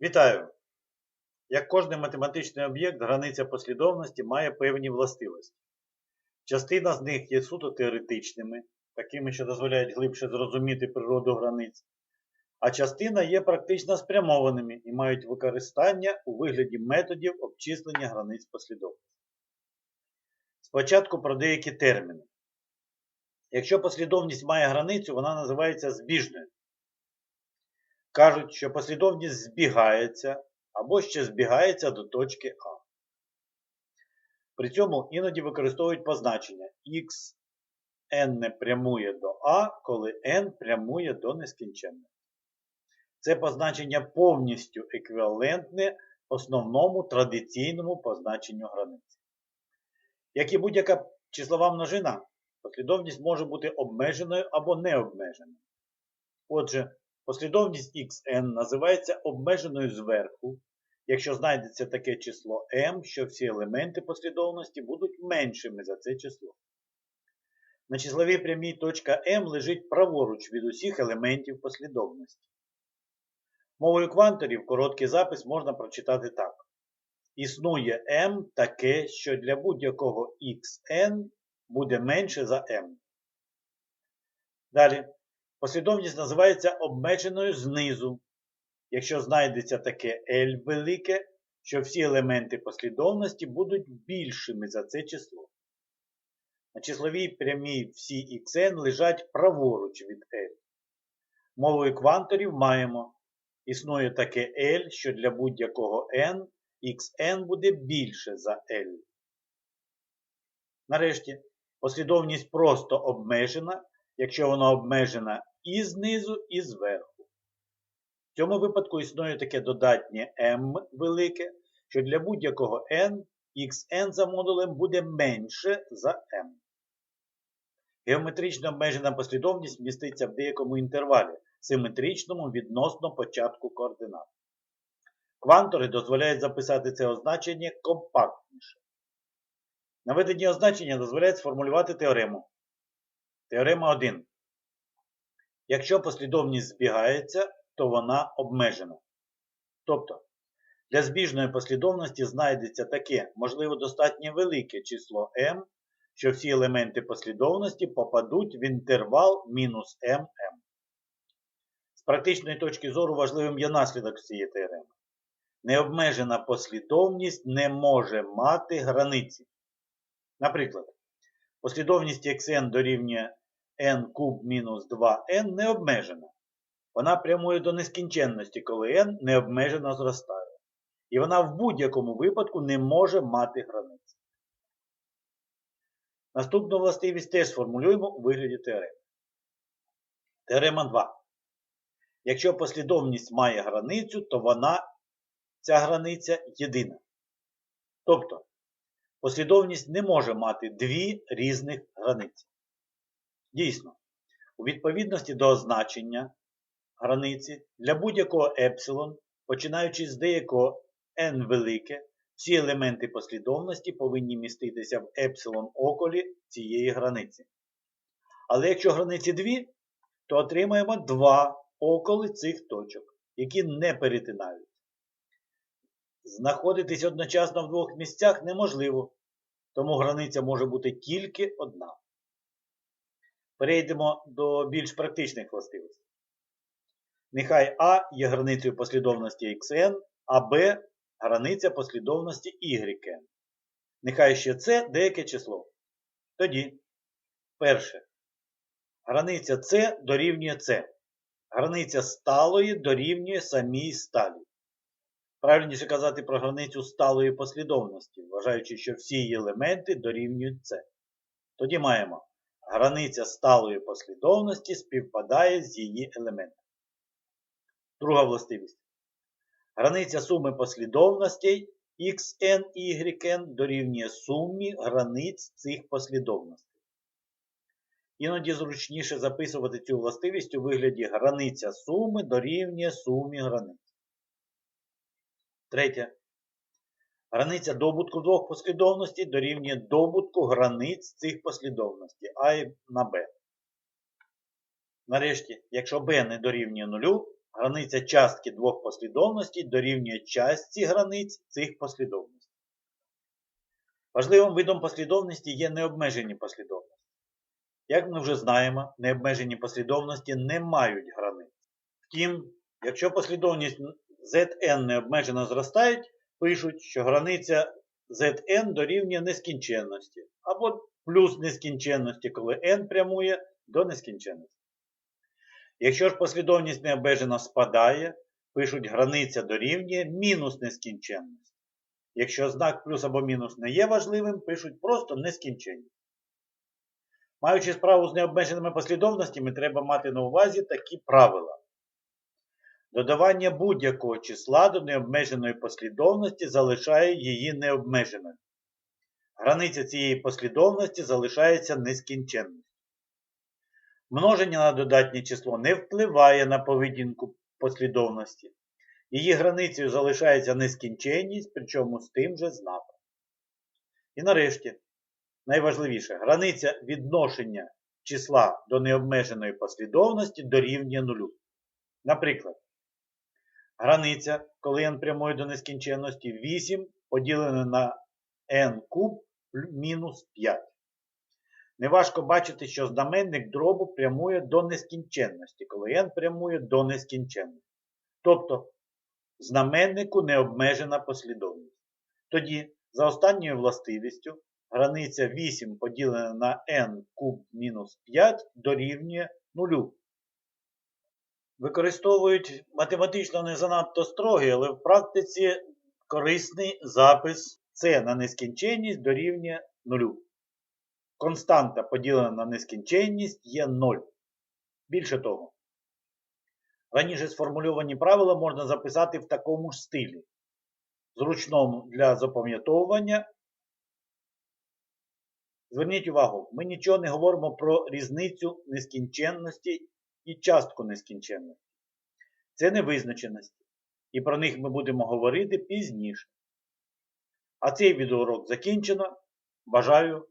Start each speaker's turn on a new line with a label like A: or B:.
A: Вітаю! Як кожний математичний об'єкт, границя послідовності має певні властивості. Частина з них є суто теоретичними, такими, що дозволяють глибше зрозуміти природу границь, а частина є практично спрямованими і мають використання у вигляді методів обчислення границь послідовності. Спочатку про деякі терміни. Якщо послідовність має границю, вона називається збіжною. Кажуть, що послідовність збігається або ще збігається до точки А. При цьому іноді використовують позначення x n не прямує до А, коли n прямує до нескінченності. Це позначення повністю еквівалентне основному традиційному позначенню границі. Як і будь-яка числова множина, послідовність може бути обмеженою або необмеженою. Отже, послідовність xn називається обмеженою зверху, якщо знайдеться таке число m, що всі елементи послідовності будуть меншими за це число. На числовій прямій точка m лежить праворуч від усіх елементів послідовності. Мовою кванторів короткий запис можна прочитати так. Існує m таке, що для будь-якого xn буде менше за m. Далі. Послідовність називається обмеженою знизу, якщо знайдеться таке L велике, що всі елементи послідовності будуть більшими за це число. На числовій прямій всі xn лежать праворуч від L. Мовою кванторів маємо. Існує таке L, що для будь-якого n xn буде більше за L. Нарешті, послідовність просто обмежена, якщо вона обмежена і знизу, і зверху. В цьому випадку існує таке додатнє m велике, що для будь-якого n xn за модулем буде менше за m. Геометрично обмежена послідовність міститься в деякому інтервалі, симетричному відносно початку координат. Квантори дозволяють записати це означення компактніше. Наведені означення дозволяють сформулювати теорему. Теорема 1. Якщо послідовність збігається, то вона обмежена. Тобто, для збіжної послідовності знайдеться таке, можливо, достатньо велике число m, що всі елементи послідовності попадуть в інтервал мінус mm. З практичної точки зору важливим є наслідок цієї теореми. Необмежена послідовність не може мати границі. Наприклад, послідовність xn дорівнює n куб мінус 2n не обмежена. Вона прямує до нескінченності, коли n необмежено зростає. І вона в будь-якому випадку не може мати границі. Наступну властивість теж сформулюємо у вигляді теореми. Теорема 2. Якщо послідовність має границю, то вона, ця границя єдина. Тобто, послідовність не може мати дві різних границі. Дійсно, у відповідності до означення границі для будь-якого епсилон, починаючи з деякого n велике, всі елементи послідовності повинні міститися в епсилон околі цієї границі. Але якщо границі дві, то отримаємо два околи цих точок, які не перетинають. Знаходитись одночасно в двох місцях неможливо, тому границя може бути тільки одна. Перейдемо до більш практичних властивостей. Нехай А є границею послідовності xn, а Б границя послідовності yn. Нехай ще С деяке число. Тоді, перше, границя С дорівнює С. Границя сталої дорівнює самій сталі. Правильніше казати про границю сталої послідовності, вважаючи, що всі її елементи дорівнюють С. Тоді маємо границя сталої послідовності співпадає з її елементами. Друга властивість. Границя суми послідовностей xn і yn дорівнює сумі границь цих послідовностей. Іноді зручніше записувати цю властивість у вигляді границя суми дорівнює сумі границь. Третє. Границя добутку двох послідовностей дорівнює добутку границь цих послідовностей А на Б. Нарешті, якщо b не дорівнює нулю, границя частки двох послідовностей дорівнює частці границь цих послідовностей. Важливим видом послідовності є необмежені послідовності. Як ми вже знаємо, необмежені послідовності не мають границь. Втім, якщо послідовність zn необмежено зростають, пишуть, що границя zn дорівнює нескінченності, або плюс нескінченності, коли n прямує до нескінченності. Якщо ж послідовність необмежено спадає, пишуть границя дорівнює мінус нескінченності. Якщо знак плюс або мінус не є важливим, пишуть просто нескінченність. Маючи справу з необмеженими послідовностями, треба мати на увазі такі правила. Додавання будь-якого числа до необмеженої послідовності залишає її необмеженою. Границя цієї послідовності залишається нескінченною. Множення на додатнє число не впливає на поведінку послідовності. Її границею залишається нескінченність, причому з тим же знаком. І нарешті, найважливіше, границя відношення числа до необмеженої послідовності дорівнює нулю. Наприклад, границя, коли n прямує до нескінченності, 8 поділене на n куб мінус 5. Неважко бачити, що знаменник дробу прямує до нескінченності, коли n прямує до нескінченності. Тобто, знаменнику необмежена послідовність. Тоді, за останньою властивістю, границя 8 поділена на n куб мінус 5 дорівнює 0. Використовують математично не занадто строгий, але в практиці корисний запис c на нескінченність дорівнює 0. Константа поділена на нескінченність є 0. Більше того, раніше сформульовані правила можна записати в такому ж стилі. Зручному для запам'ятовування. Зверніть увагу, ми нічого не говоримо про різницю нескінченності і частку нескінченності. Це невизначеності. І про них ми будемо говорити пізніше. А цей відеоурок закінчено. Бажаю